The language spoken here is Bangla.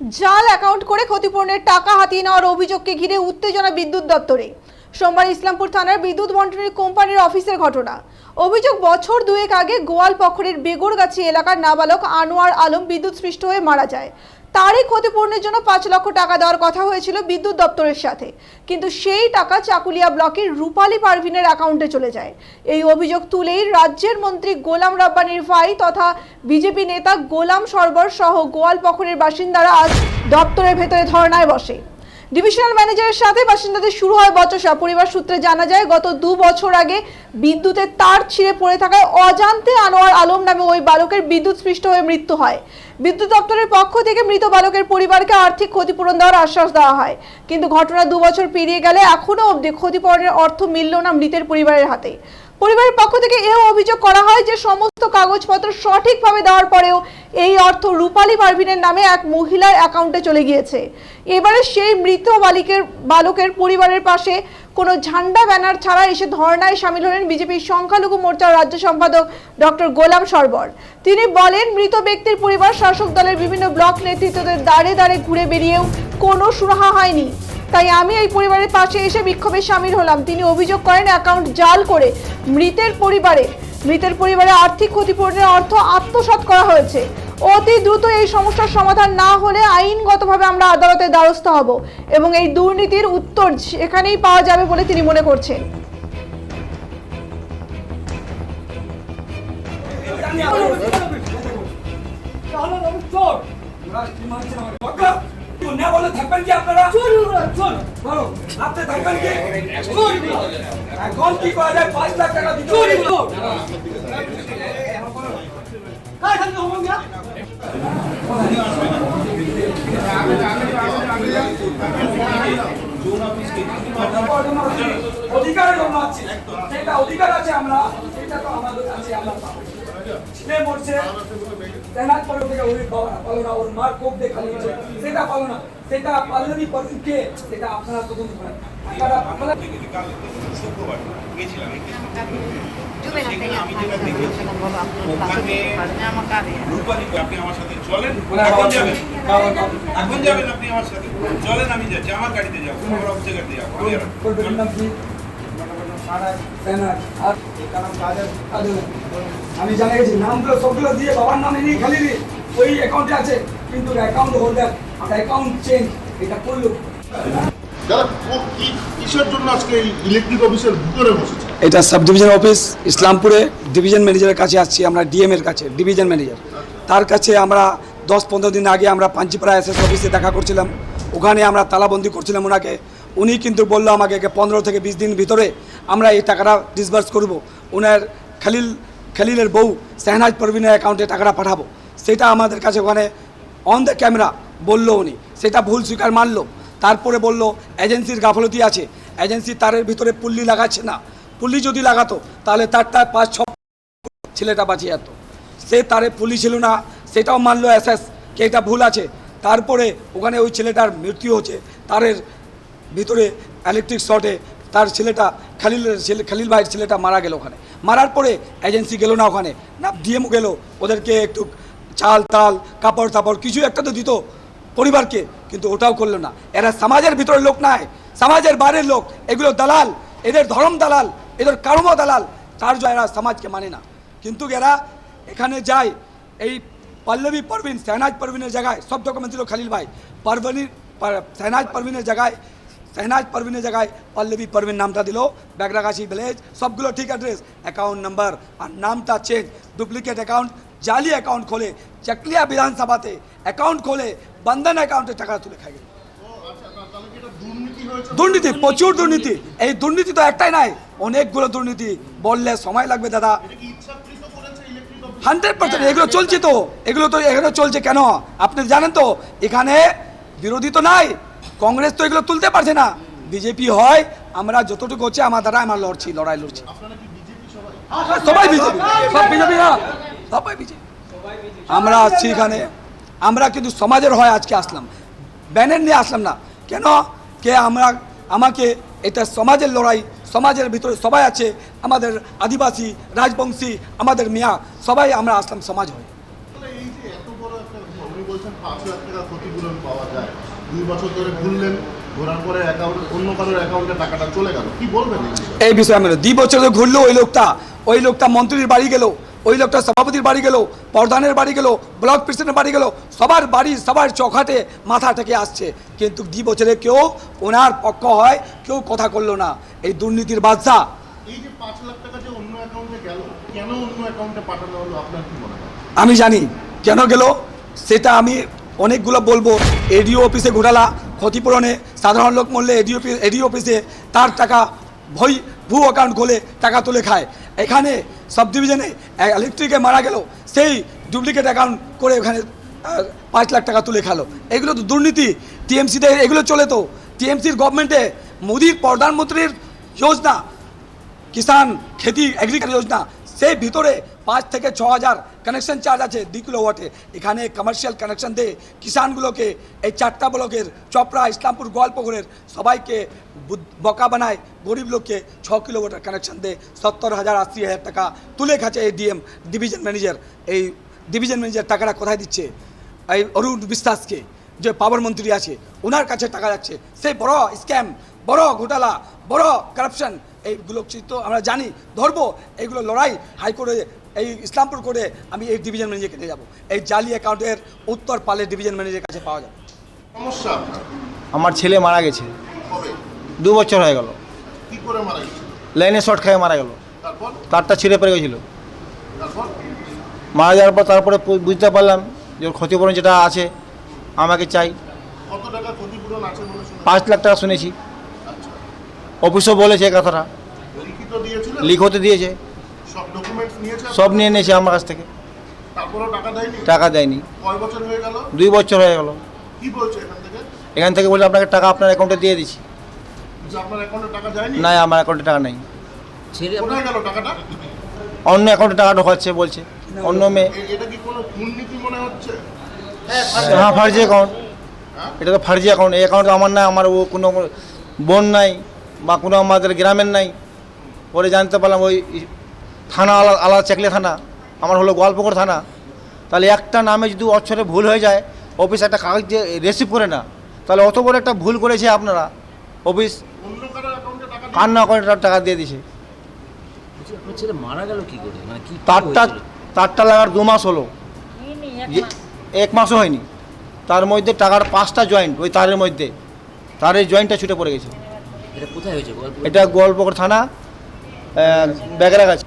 জাল অ্যাকাউন্ট করে ক্ষতিপূরণের টাকা হাতিয়ে নেওয়ার অভিযোগকে ঘিরে উত্তেজনা বিদ্যুৎ দপ্তরে। সোমবার ইসলামপুর থানার বিদ্যুৎ বন্টনের কোম্পানির অফিসের ঘটনা। অভিযোগ বছর দুয়েক আগে গোয়াল পক্ষরের বেগরগাছি এলাকার নাবালক আনোয়ার আলম বিদ্যুৎ সৃষ্ট হয়ে মারা যায়। তারই ক্ষতিপূরণের জন্য পাঁচ লক্ষ টাকা দেওয়ার কথা হয়েছিল বিদ্যুৎ দপ্তরের সাথে। কিন্তু সেই টাকা চাকুলিয়া ব্লকের রূপালী পারভিনের অ্যাকাউন্টে চলে যায়। এই অভিযোগ তুলেই রাজ্যের মন্ত্রী গোলাম রাব্বানির ভাই তথা বিজেপি নেতা গোলাম সরবর সহ গোয়ালপখরের বাসিন্দারা আজ দপ্তরের ভেতরে ধর্নায় বসে। ডিভিশনাল ম্যানেজারের সাথে বাসিন্দাদের শুরু হয় বচসা। পরিবার সূত্রে জানা যায়, গত দু বছর আগে বিদ্যুতের তার ছিঁড়ে পড়ে থাকায় অজান্তে আনোয়ার আলম নামে ওই বালকের বিদ্যুৎ স্পৃষ্ট হয়ে মৃত্যু হয়। বিদ্যুৎ দপ্তরের পক্ষ থেকে মৃত বালকের পরিবারকে আর্থিক ক্ষতিপূরণ দেওয়ার আশ্বাস দেওয়া হয়। কিন্তু ঘটনা দু বছর পেরিয়ে গেলে এখনও অবধি ক্ষতিপূরণের অর্থ মিলল না মৃতের পরিবারের হাতে। পরিবারের পক্ষ থেকে এও অভিযোগ করা হয় যে সমস্ত কাগজপত্র সঠিকভাবে দেওয়ার পরেও এই অর্থ রূপালী পারভিনের নামে এক মহিলার অ্যাকাউন্টে চলে গিয়েছে। এবারে সেই মৃত বালিকের, বালকের পরিবারের পাশে কোনো ঝান্ডা ব্যানার ছাড়া এসে ধর্নায় সামিল হলেন বিজেপির সংখ্যালঘু মোর্চার রাজ্য সম্পাদক ডক্টর গোলাম সরবর। তিনি বলেন, মৃত ব্যক্তির পরিবার শাসক দলের বিভিন্ন ব্লক নেতৃত্বদের দাঁড়ে দাঁড়ে ঘুরে বেরিয়েও কোনো সুরাহা হয়নি। তাই আমি এই পরিবারের পাশে এসে বিক্ষোভে সামিল হলাম তিনি অভিযোগ করেন অ্যাকাউন্ট জাল করে মৃতের পরিবারে মৃতের পরিবারে আর্থিক ক্ষতিপূরণের অর্থ আত্মসাৎ করা হয়েছে অতি দ্রুত এই সমস্যার সমাধান না হলে আইনগতভাবে আমরা আদালতের দ্বারস্থ হব এবং এই দুর্নীতির উত্তর এখানেই পাওয়া যাবে বলে তিনি মনে করছেন থাকবেন কি আপনারা? বলো, আপনি থাকবেন কি? এখন কি করা যায় পাঁচ লাখ টাকা দিতে। অধিকারের জন্য আছি। অধিকার আছে আমরা সেটা তো আমাদের কাছে আমরা ছেলে মরছে তেনার পর থেকে ওই পাবো পালো না ওর মার কোপ দেখা নিচ্ছে সেটা পাবো না সেটা পাল্লবি পরকে সেটা আপনারা তদন্ত করেন আপনারা আপনারা শুক্রবার গেছিলাম আমি যেটা দেখেছি ওখানে রূপালী আপনি আমার সাথে চলেন এখন যাবেন এখন যাবেন আপনি আমার সাথে চলেন আমি যাচ্ছি আমার গাড়িতে যাব আমার অফিসে গাড়িতে যাব নাম কি তেনার আর কাদের। আমি জানা গেছি নামগুলো সবগুলো দিয়ে বাবার নামে নিয়ে খালি দিই ওই অ্যাকাউন্টে আছে কিন্তু অ্যাকাউন্ট হোল্ডার অ্যাকাউন্ট চেঞ্জ এটা করল। দাদা ও- কি- কিসের জন্য আজকে এই ইলেকট্রিক অফিসের ভিতরে বসেছে? এটা সাব ডিভিশন অফিস ইসলামপুরে ডিভিশন ম্যানেজারের কাছে আসছি আমরা ডিএম এর কাছে ডিভিশন ম্যানেজার তার কাছে আমরা দশ পনেরো দিন আগে আমরা পাঞ্চিপাড়া এস এস অফিসে দেখা করছিলাম। ওখানে আমরা তালাবন্দি করছিলাম ওনাকে। উনি কিন্তু বলল আমাকে পনেরো থেকে বিশ দিন ভিতরে আমরা এই টাকাটা ডিসবার্স করব। ওনার খালিল খালিলের বউ শাহনাজ পারভিনের অ্যাকাউন্টে টাকাটা পাঠাবো। সেটা আমাদের কাছে ওখানে অন দ্য ক্যামেরা বলল উনি। সেটা ভুল স্বীকার মানলো। তারপরে বলল এজেন্সির গাফলতি আছে। এজেন্সি তারের ভিতরে পুল্লি লাগাচ্ছে না। পুল্লি যদি লাগাতো, তাহলে তারটা পাঁচ ছ ছেলেটা বাঁচিয়ে যেত সে তারে পুলি ছিল না, সেটাও মানলো এসএস কে এটা ভুল আছে। তারপরে ওখানে ওই ছেলেটার মৃত্যু হচ্ছে। তারের ভিতরে ইলেকট্রিক শর্টে তার ছেলেটা, খালিলের ছেলে, খালিল ভাইয়ের ছেলেটা মারা গেল ওখানে। মারার পরে এজেন্সি গেল না ওখানে। না ডিএমও গেল। ওদেরকে একটু চাল, তাল, কাপড় তাপড় কিছু একটা তো দিত পরিবারকে, কিন্তু ওটাও করল না। এরা সমাজের ভিতরের লোক নাই, সমাজের বাইরের লোক। এগুলো দালাল, এদের ধর্ম দালাল, এদের কর্ম দালাল। তার জন্য এরা সমাজকে মানে না। কিন্তু এরা এখানে যায়, এই পল্লবী পারভিন শাহনাজ পারভিনের জায়গায়, সব ডকুমেন্ট ছিল খালিল ভাই। পারভিনীর শাহনাজ পারভিনের জায়গায় শাহনাজ পারভিনের জায়গায় পল্লবী পারভিন নামটা দিল, ব্যাগরাগাছি ভিলেজ সবগুলো ঠিক অ্যাড্রেস অ্যাকাউন্ট নাম্বার আর নামটা চেঞ্জ ডুপ্লিকেট অ্যাকাউন্ট জালি অ্যাকাউন্ট খোলে, চকলিয়া বিধানসভাতে অ্যাকাউন্ট খোলে, বন্ধন অ্যাকাউন্টে টাকা তুলে খাই গেল দুর্নীতি, প্রচুর দুর্নীতি। এই দুর্নীতি তো একটাই নাই, অনেকগুলো দুর্নীতি। বললে সময় লাগবে দাদা। হান্ড্রেড পার্সেন্ট এগুলো চলছে তো, এগুলো তো এগুলো চলছে কেন? আপনি জানেন তো, এখানে বিরোধী তো নাই কংগ্রেস তো এগুলো তুলতে পারছে না। বিজেপি হয় আমরা যতটুকু হচ্ছে আমার দ্বারা আমরা লড়ছি লড়াই লড়ছি। সবাই? বিজেপি সব বিজেপি না সবাই বিজেপি। আমরা আসছি এখানে আমরা কিন্তু সমাজের হয় আজকে আসলাম। ব্যানের নিয়ে আসলাম না। কেন? কে আমরা আমাকে এটা সমাজের লড়াই সমাজের ভিতরে সবাই আছে আমাদের আদিবাসী রাজবংশী আমাদের মিয়া সবাই আমরা আসলাম সমাজ হয়। দুই বছর ধরে ঘুরলেন ঘোরার পরে অ্যাকাউন্ট অন্য কারোর অ্যাকাউন্টে টাকাটা চলে গেল। কি বলবেন এই বিষয়ে? এই বিষয়ে আমি দুই বছর ধরে ঘুরলো ওই লোকটা। ওই লোকটা মন্ত্রীর বাড়ি গেল ওই লোকটা সভাপতির বাড়ি গেল প্রধানের বাড়ি গেল ব্লক প্রেসিডেন্টের বাড়ি গেল সবার বাড়ি সবার চোখাটে মাথা থেকে আসছে। কিন্তু দুই বছরে কেউ ওনার পক্ষ হয় কেউ কথা করল না। এই দুর্নীতির বাদশা। এই যে পাঁচ লাখ টাকা যে অন্য অ্যাকাউন্টে গেল কেন অন্য অ্যাকাউন্টে পাঠানো হলো? আপনার কি মনে হয়? আমি জানি। কেন গেল? সেটা আমি অনেকগুলো বলব, এডিও অফিসে ঘোটালা ক্ষতিপূরণে সাধারণ লোক মরলে এডিও এডিও অফিসে তার টাকা ভই ভু অ্যাকাউন্ট খোলে, টাকা তুলে খায়। এখানে সাব ডিভিশনে ইলেকট্রিকে মারা গেল, সেই ডুপ্লিকেট অ্যাকাউন্ট করে ওখানে পাঁচ লাখ টাকা তুলে খেলো। এগুলো তো দুর্নীতি। টিএমসিতে এগুলো চলে তো। টিএমসির গভর্নমেন্টে মোদির প্রধানমন্ত্রীর যোজনা কিষান খেতি এগ্রিকালচার যোজনা সেই ভিতরে পাঁচ থেকে ছ হাজার কানেকশন চার্জ আছে দুই কিলো ওয়াটে। এখানে কমার্শিয়াল কানেকশন দিয়ে কিষানগুলোকে। এই চারটা ব্লকের চপড়া, ইসলামপুর গোয়ালপুকুরের সবাইকে বকা বানায়, গরিব লোককে ছ কিলো কানেকশন দিয়ে সত্তর হাজার আশি হাজার টাকা তুলে খাচ্ছে এই ডিএম ডিভিশন ম্যানেজার এই ডিভিশন ম্যানেজার টাকাটা কোথায় দিচ্ছে? এই অরুণ বিশ্বাসকে, যে পাওয়ার মন্ত্রী আছে, ওনার কাছে টাকা যাচ্ছে। সেই বড় স্ক্যাম বড় ঘোটালা, বড় কারাপশন এইগুলো চিত্র আমরা জানি ধরবো এইগুলো লড়াই হাইকোর্টে এই ইসলামপুর কোর্টে আমি এই ডিভিশন ম্যানেজারকে নিয়ে যাব। এই জালি অ্যাকাউন্টের উত্তর পালে ডিভিশন ম্যানেজারের কাছে পাওয়া যাবে। সমস্যা আমার ছেলে মারা গেছে। দু বছর হয়ে গেল। কি করে মারা গেছিল লাইনে শর্ট খেয়ে মারা গেল। তারপর? তারটা ছিঁড়ে পড়ে গেছিল। তারপর? মারা যাওয়ার পর তারপরে বুঝতে পারলাম যে ওর ক্ষতিপূরণ যেটা আছে আমাকে চাই। কত টাকা ক্ষতিপূরণ আছে বলে শুনে পাঁচ লাখ টাকা শুনেছি। আচ্ছা। অফিসও বলেছে এই কথাটা। লিক হতে দিয়েছে। সব ডকুমেন্টস নিয়েছে সব নিয়ে নিয়েছে আমার কাছ থেকে। টাকা দেয়নি? টাকা দেয়নি। কয় বছর হয়ে গেল? দুই বছর হয়ে গেল। এখান থেকে? বলে আপনাকে টাকা আপনার অ্যাকাউন্টে দিয়ে দিচ্ছি। যে আপনার অ্যাকাউন্টে টাকা যায়নি? না আমার অ্যাকাউন্টে টাকা নেই। কোথায় গেল টাকাটা? অন্য অ্যাকাউন্টে টাকা ঢোকাচ্ছে বলছে। অন্য মেয়ে এ- এটা কি কোনো দুর্নীতি মনে হচ্ছে? হ্যাঁ ফার্জি অ্যাকাউন্ট এটা তো ফার্জি অ্যাকাউন্ট এই অ্যাকাউন্ট আমার নাই আমার ও কোনো বোন নাই বা কোনো আমাদের গ্রামের নাই। পরে জানতে পারলাম ওই থানা আলাদা আলাদা চেকলে থানা আমার হলো গোয়ালপুকুর থানা। তাহলে একটা নামে যদি অক্ষরে ভুল হয়ে যায় অফিস একটা কাগজ যে রিসিভ করে না তাহলে অত বড় একটা ভুল করেছে আপনারা অফিস দিয়ে- কান্না করে টাকা দিয়ে দিছে। ছেলে মারা গেল কি করে? মানে কি তারটা তারটা লাগার দু মাস হলো। এক মাসও হয়নি। তার মধ্যে টাকার পাঁচটা জয়েন্ট ওই তারের মধ্যে। তারের জয়েন্টটা ছুটে পড়ে গেছে। এটা কোথায় হয়েছে? এটা গোয়ালপুকুর থানা ব্যাগরা গাছ